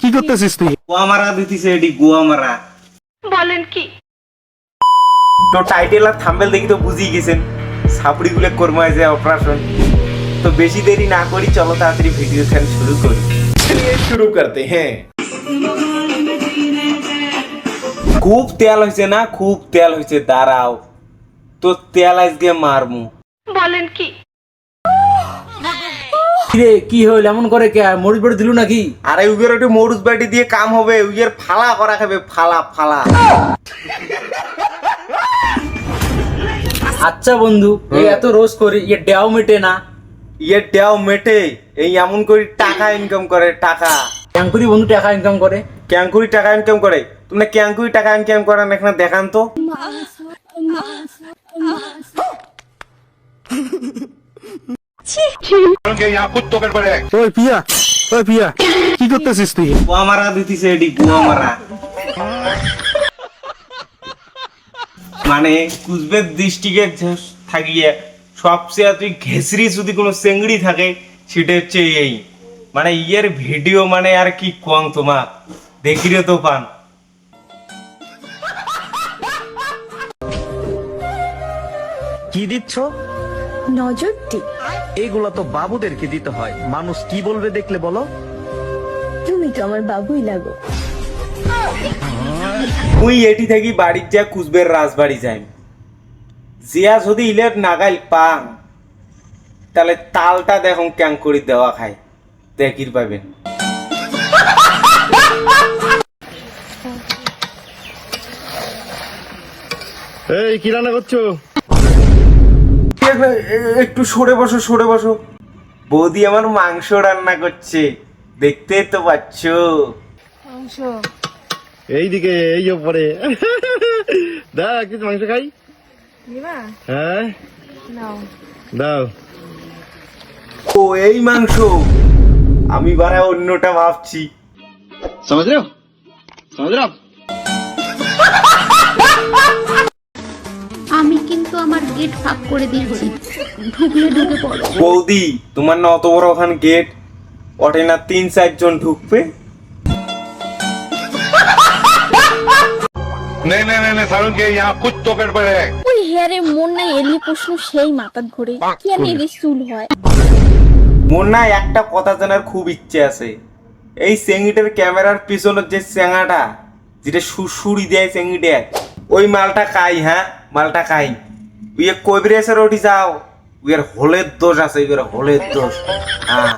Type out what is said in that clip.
কি করতেছিস তুই? গোয়া মারা দিতিছে মারা। বলেন কি? তো টাইটেল আর থাম্বেল দেখি তো বুঝিয়ে গেছেন। সাপড়িগুলো কর্মায় অপারেশন তো বেশি দেরি না করি চলো তাড়াতাড়ি ভিডিও খেল শুরু করি। শুরু করতে হ্যাঁ। খুব তেল হয়েছে না? খুব তেল হয়েছে দাঁড়াও। তো তেল আজকে মারমু। বলেন কি? কিরে কি হইল এমন করে কে? মরিচ বড়ি দিলু নাকি? আরে উগের একটু মরুচ বাটি দিয়ে কাম হবে। উগের ফালা করা খাবে ফালা ফালা। আচ্ছা বন্ধু এই এত রোজ করি ইয়ে ডেও মেটে না। ইয়ে দেও মেটে এই এমন করে টাকা ইনকাম করে টাকা। ক্যাঙ্কুরি বন্ধু টাকা ইনকাম করে। ক্যাঙ্কুরি টাকা ইনকাম করে। তোমরা ক্যাঙ্কুরি টাকা ইনকাম করেন এখানে দেখান তো। ওই পিয়া ওই পিয়া কি করতেছিস তুই? গোয়া মারা দিতেছে এটি গোয়া মারা মানে কুচবের ডিস্ট্রিক্টে থাকিয়ে সবচেয়ে তুই ঘেসরি যদি কোনো চেংড়ি থাকে সেটা হচ্ছে এই। মানে ইয়ের ভিডিও মানে আর কি কম তোমার দেখিরে তো পান। কি দিচ্ছ? নজরটি। এগুলো তো বাবুদেরকে দিতে হয়। মানুষ কি বলবে দেখলে বলো? তুমি তো আমার বাবুই লাগো। তুই এটি থাকি বাড়ির যা কুচবের রাজবাড়ি যাই জিয়া যদি ইলের নাগাইল পাং তাহলে তালটা দেখুন ক্যাং করে দেওয়া খায়। দেখির পাবেন এই কি রান্না করছ? একটু সরে বসো সরে বসো। বৌদি আমার মাংস রান্না করছে দেখতে তো পাচ্ছ। এইদিকে এই ওপরে। দেখ কিছু মাংস খাই? হ্যাঁ। দাও। ও এই মাংস। আমি বারা অন্যটা ভাবছি। সমাজ রে সমাজ রে আমি কিন্তু আমার গেট ফাঁক করে দিয়েছি ঢুকলে ঢুকে পড়ো বৌদি তোমার না অত বড় ওখানে গেট ওঠে না তিন চারজন ঢুকবে नहीं नहीं नहीं नहीं सारुण के यहाँ कुत्तों के पड़े ওই হেয়ারে মন নাই এলি প্রশ্ন সেই মাথাত ঘুরে কি আর এলি চুল হয় মোর না একটা কথা জানার খুব ইচ্ছে আছে এই চেঙ্গিটার ক্যামেরার পিছনের যে চেঙ্গাটা যেটা সুড়ি দেয় চেঙ্গিটা ওই মালটা খাই হ্যাঁ মালটা খাই। ইয়ে কবিরেসের ওটি যাও। উয়ের হোলের দোষ আছে উয়ের হোলের দোষ। হ্যাঁ